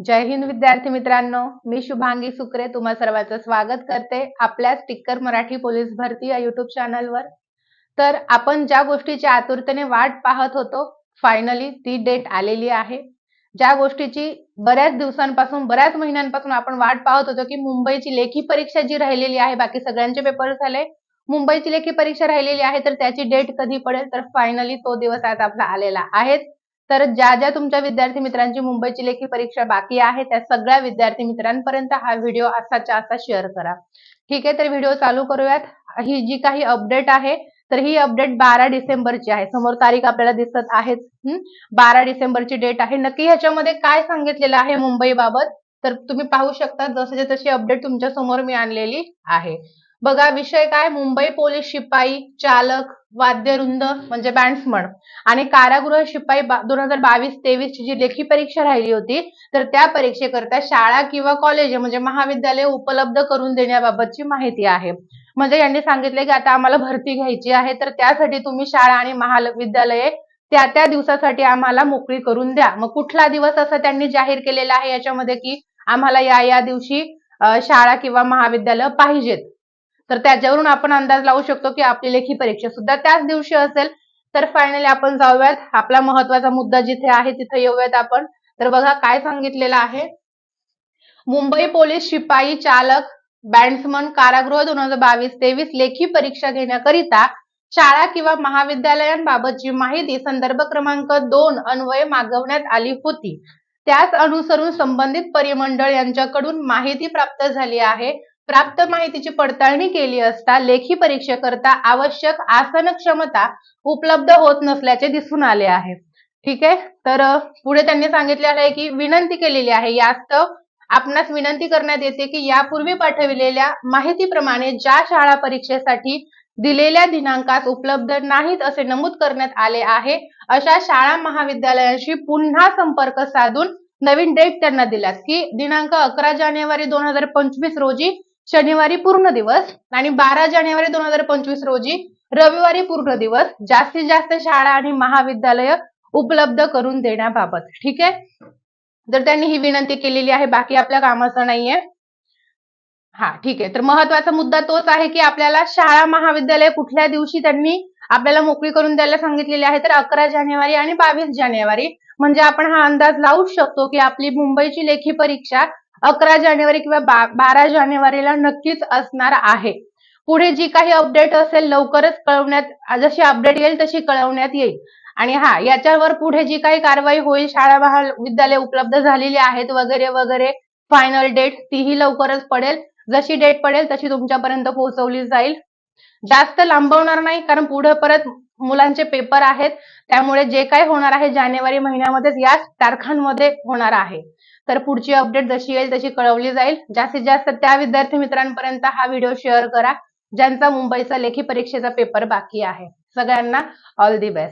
जय हिंद विद्यार्थी मित्रांनो. मी शुभांगी सुक्रे तुम्हा सर्वांचं स्वागत करते आपल्या स्टिकर मराठी पोलीस भरती या युट्यूब चॅनलवर तर आपण ज्या गोष्टीची आतुरतेने वाट पाहत होतो फायनली ती डेट आलेली आहे. ज्या गोष्टीची बऱ्याच दिवसांपासून बऱ्याच महिन्यांपासून आपण वाट पाहत होतो की मुंबईची लेखी परीक्षा जी राहिलेली आहे बाकी सगळ्यांचे पेपर झाले मुंबईची लेखी परीक्षा राहिलेली आहे तर त्याची डेट कधी पडेल? तर फायनली तो दिवस आज आपला आलेला आहे. तर ज्या ज्या तुमच्या विद्यार्थी मित्रांची मुंबईची लेखी परीक्षा बाकी आहे त्या सगळ्या विद्यार्थी मित्रांपर्यंत हा व्हिडिओ असाच्या असा शेअर करा. ठीक आहे तर व्हिडिओ चालू करूयात. ही जी काही अपडेट आहे तर ही अपडेट बारा डिसेंबरची आहे. समोर तारीख आपल्याला दिसत आहेच. बारा डिसेंबरची डेट आहे. नक्की ह्याच्यामध्ये काय सांगितलेलं आहे मुंबई बाबत? तर तुम्ही पाहू शकता जसे तशी अपडेट तुमच्यासमोर मी आणलेली आहे. बघा विषय काय? मुंबई पोलीस शिपाई चालक वाद्यवृंद म्हणजे बँड्समन आणि कारागृह शिपाई दोन हजार बावीस तेवीस ची जी लेखी परीक्षा राहिली होती तर त्या परीक्षेकरता शाळा किंवा कॉलेज म्हणजे महाविद्यालय उपलब्ध करून देण्याबाबतची माहिती आहे. म्हणजे यांनी सांगितले की आता आम्हाला भरती घ्यायची आहे तर त्यासाठी तुम्ही शाळा आणि महाविद्यालये त्या त्या दिवसासाठी आम्हाला मोकळी करून द्या. मग कुठला दिवस असं त्यांनी जाहीर केलेला आहे याच्यामध्ये की आम्हाला या या दिवशी शाळा किंवा महाविद्यालय पाहिजेत? तर त्याच्यावरून आपण अंदाज लावू शकतो की आपली लेखी परीक्षा सुद्धा त्याच दिवशी असेल. तर फायनली आपण जाऊयात. आपला महत्त्वाचा मुद्दा जिथे आहे तिथे येऊयात आपण. तर बघा काय सांगितलेलं आहे. मुंबई पोलीस शिपाई चालक बँड्समन कारागृह दोन हजार बावीस तेवीस लेखी परीक्षा घेण्याकरिता शाळा किंवा महाविद्यालयांबाबतची माहिती संदर्भ क्रमांक दोन अन्वय मागवण्यात आली होती. त्याच अनुसरून संबंधित परिमंडळ यांच्याकडून माहिती प्राप्त झाली आहे. प्राप्त माहितीची पडताळणी केली असता लेखी परीक्षेकरता आवश्यक आसन क्षमता उपलब्ध होत नसल्याचे दिसून आले आहे. ठीक आहे? तर पुढे त्यांनी सांगितले आहे की विनंती केलेली आहे. यास्तव आपणास विनंती करण्यात येते की यापूर्वी पाठविलेल्या माहितीप्रमाणे ज्या शाळा परीक्षेसाठी दिलेल्या दिनांकात उपलब्ध नाहीत असे नमूद करण्यात आले आहे अशा शाळा महाविद्यालयांशी पुन्हा संपर्क साधून नवीन डेट त्यांना दिल्यात की दिनांक अकरा जानेवारी दोन हजार पंचवीस रोजी शनिवारी पूर्ण दिवस आणि बारा जानेवारी दोन हजार पंचवीस रोजी रविवारी पूर्ण दिवस जास्तीत जास्त शाळा आणि महाविद्यालय उपलब्ध करून देण्याबाबत. ठीक आहे? तर त्यांनी ही विनंती केलेली आहे बाकी आपल्या कामाचं नाहीये. हा ठीक आहे. तर महत्त्वाचा मुद्दा तोच आहे की आपल्याला शाळा महाविद्यालय कुठल्या दिवशी त्यांनी आपल्याला मोकळी करून द्यायला सांगितलेली आहे तर अकरा जानेवारी आणि बावीस जानेवारी. म्हणजे आपण हा अंदाज लावू शकतो की आपली मुंबईची लेखी परीक्षा अकरा जानेवारी किंवा बारा जानेवारीला नक्कीच असणार आहे. पुढे जी काही अपडेट असेल लवकरच कळवण्यात जशी अपडेट येईल तशी कळवण्यात येईल. आणि हा याच्यावर पुढे जी काही कारवाई होईल शाळा महाविद्यालय उपलब्ध झालेली आहेत वगैरे वगैरे फायनल डेट तीही लवकरच पडेल. जशी डेट पडेल तशी तुमच्यापर्यंत पोहोचवली जाईल. जास्त लांबवणार नाही कारण पुढे परत मुलांचे पेपर आहेत. त्यामुळे जे काय होणार आहे जानेवारी महिन्यामध्येच याच तारखांमध्ये होणार आहे. तर पुढची अपडेट जशी येईल तशी कळवली जाईल. जास्तीत जास्त त्या विद्यार्थी मित्रांपर्यंत हा व्हिडिओ शेअर करा ज्यांचा मुंबईचा लेखी परीक्षेचा पेपर बाकी आहे. सगळ्यांना ऑल दी बेस्ट